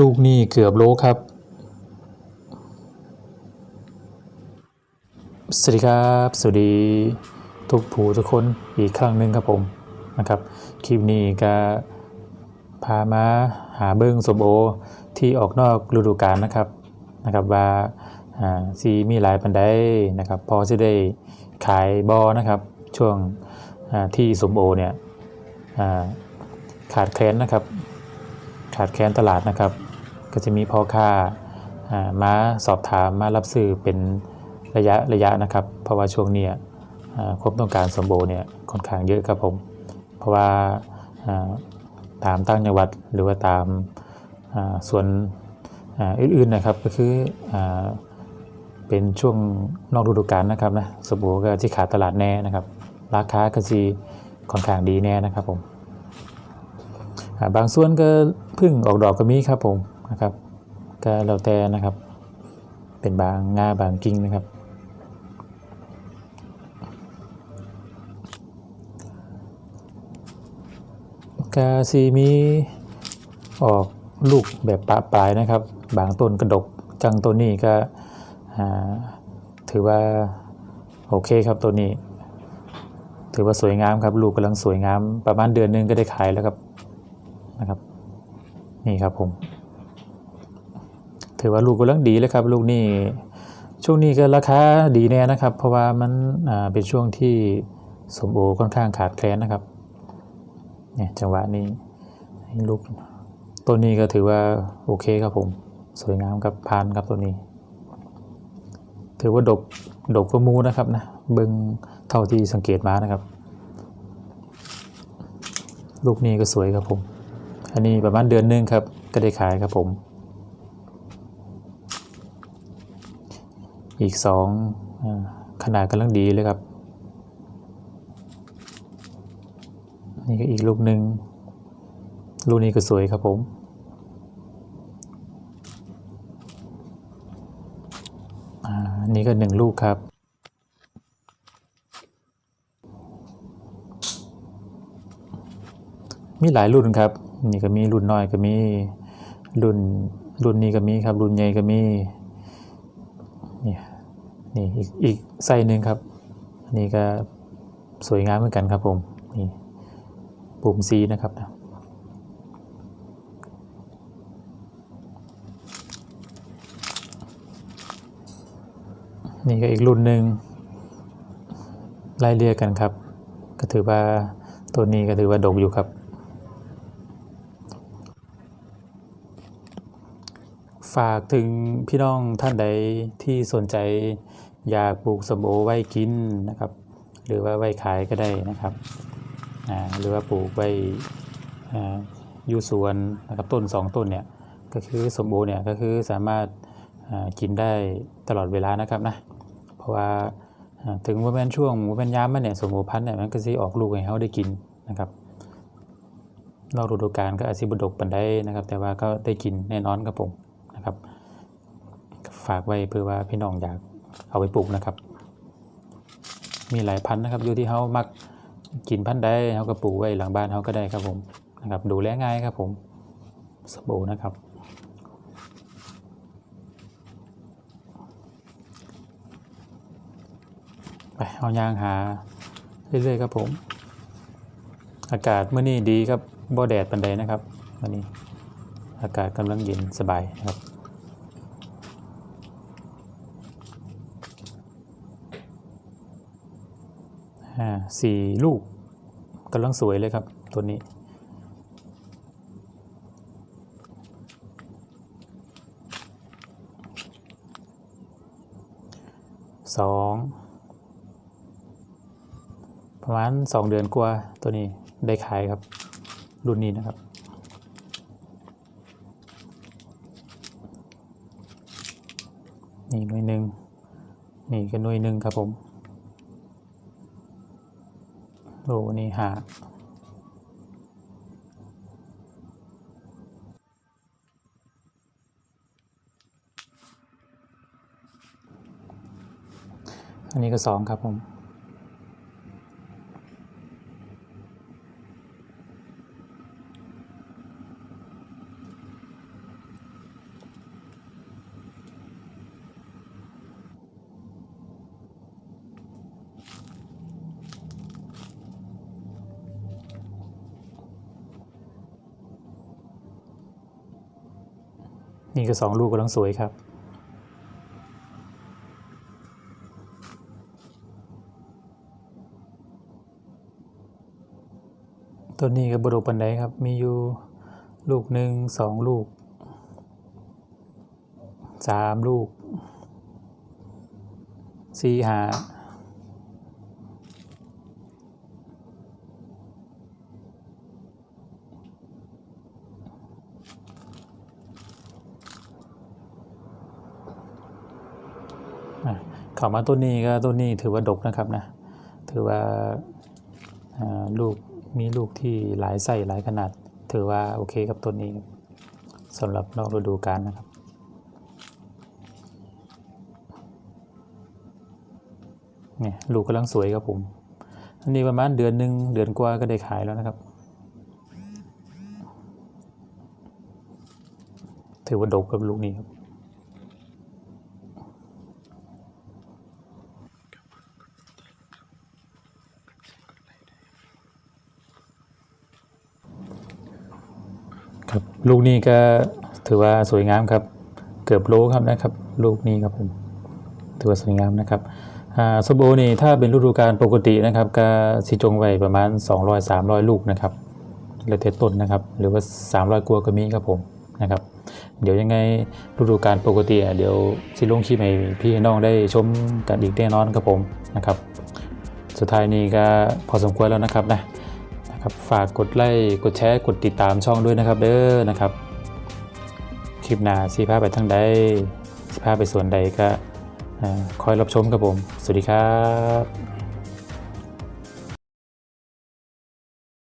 ลูกนี้เกือบโลครับ สวัสดีครับ สวัสดีทุกผู้ทุกคนอีกครั้งหนึ่งครับผมนะครับ คลิปนี้ก็พามาหาเบิ้งสมโอที่ออกนอกฤดูกาลนะครับนะครับว่าซีมีหลายปันได้นะครับพอจะได้ขายบอนะครับช่วงที่สมโอเนี่ยขาดแคลนนะครับ ขาดแคลนตลาดนะครับ ก็จะมีพ่อค้ามาสอบถามมารับซื้อเป็นระยะระยะนะครับ เพราะว่าช่วงนี้ความต้องการสมโบเนี่ยค่อนข้างเยอะครับผม เพราะว่าตามตั้งจังหวัดหรือว่าตามาส่วนอ,อื่นๆนะครับก็คืออเป็นช่วงนอกฤดูกาลนะครับนะสมโบก็ที่ขาดตลาดแน่นะครับ ราคาก็จะค่อนข้างดีแน่นะครับผมาบางส่วนก็พึ่งออกดอกก็มีครับผม นะครับก็แล้วแต่นะครับ เป็นบางงาบางกิ่งนะครับ กาซีมีออกลูกแบบปะปลายนะครับ บางต้นกระดกจังต้นนี้ก็ถือว่าโอเคครับตัวนี้ ถือว่าสวยงามครับ ลูกกำลังสวยงาม ประมาณเดือนหนึงก็ได้ขายแล้วครับนะครับ นี่ครับผม ถือว่าลูกกำลังดีเลยครับ ลูกนี่ช่วงนี้ก็ราคาดีแน่นะครับ เพราะว่ามันเป็นช่วงที่สมโอค่อนข้างขาดแคลนนะครับเนี่ยจังหวะนี้ให้ลูกต้นนี้ก็ถือว่าโอเคครับผม สวยงามครับพานครับตัวนี้ ถือว่าดกดกกว่าหมูนะครับนะเบิงเท่าที่สังเกตมานะครับ ลูกนี้ก็สวยครับผม อันนี้ประมาณเดือนหนึงครับก็ได้ขายครับผม อีกสองอขนาดกำลังดีเลยครับ นี่ก็อีกลูกหนึ่งลูกนี้ก็สวยครับผม อันนี่ก็หนึ่งลูกครับ มีหลายรุ่นครับ นี่ก็มีรุ่นน้อยก็มีรุ่นรุ่นนี้ก็มีครับ รุ่นใหญ่ก็มี นี่อีกอีกไส้หนึ่งครับอันนี้ก็สวยงามเหมือนกันครับผมนี่ปุ่มซีนะครับนะนี่ก็อีกรุ่นหนึ่งไล่เรียกกันครับ ก็ถือว่าตัวนี้ก็ถือว่าดกอยู่ครับ ฝากถึงพี่น้องท่านใดที่สนใจ อยากปลูกสมโอไว้กินนะครับ หรือว่าไว้ขายก็ได้นะครับหรือว่าปลูกไว้อยู่สวนนะครับต้นสองต้นเนี่ยก็คือสมโอเนี่ยก็คือสามารถกินได้ตลอดเวลานะครับนะเพราะว่าถึงว่าแม่นช่วงว่าแม่นยามมันเนี่ยสมโอพันธุ์เนี่ยมันก็สิออกลูกให้เขาได้กินนะครับนอกฤดูกาลก็อาจสิบดกปันได้นะครับ แต่ว่าก็ได้กินแน่นอนครับผมนะครับ ฝากไว้เพื่อว่าพี่น้องอยาก เอาไปปลูกนะครับ มีหลายพันธุ์นะครับ อยู่ที่เขามักกินพันธุ์ใดเขาก็ปลูกไว้หลังบ้านเขาก็ได้ครับผมนะครับ ดูแลง่ายครับผมสบู่นะครับ ไปเอายางหาเรื่อยๆครับผม อากาศเมื่อนี้ดีครับบ่แดดปันใดนะครับวันนี้อากาศกำลังเย็นสบายนะครับ สี่ลูกกำลังสวยเลยครับ ตัวนี้ สอง ประมาณสองเดือนกว่าตัวนี้ได้ขายครับ รุ่นนี้นะครับนี่หน่วยหนึ่งนี่ก็หน่วยหนึ่งครับผม โอ้นี่หาอันนี้ก็สองครับผม นี่ก็สองลูกกำลังสวยครับต้นนี้ก็บดกปันไดครับ มีอยู่ลูกหนึ่งสองลูกสามลูกสี่หาอะ เข้ามาต้นนี้ก็ต้นนี้ถือว่าดกนะครับนะ ถือว่าลูกมีลูกที่หลายไส้หลายขนาด ถือว่าโอเคครับต้นนี้สำหรับนอกฤดูกาลนะครับเนี่ยลูกกำลังสวยครับผม อันนี้ประมาณเดือนหนึ่งเดือนกว่าก็ได้ขายแล้วนะครับ ถือว่าดกกับลูกนี้ครับ ลูกนี้ก็ถือว่าสวยงามครับ เกือบโลครับนะครับ ลูกนี้ครับผมถือว่าสวยงามนะครับส้มโอนี่ถ้าเป็นฤดูกาลปกตินะครับก็สิจงไว้ประมาณ 200-300 ลูกนะครับแล้วแต่ต้นนะครับ หรือว่า 300กว่าก็มีครับผมนะครับ เดี๋ยวยังไงฤดูกาลปกติเดี๋ยวสิลงคลิปให้พี่น้องได้ชมกันอีกแน่นอนครับผมนะครับ สุดท้ายนี้ก็พอสมควรแล้วนะครับนะ ครับฝากกดไลค์กดแชร์กดติดตามช่องด้วยนะครับเด้อนะครับคลิปหน้าสีภาพไปทางใดสีภาพไปส่วนใดก็คอยรับชมครับผม สวัสดีครับ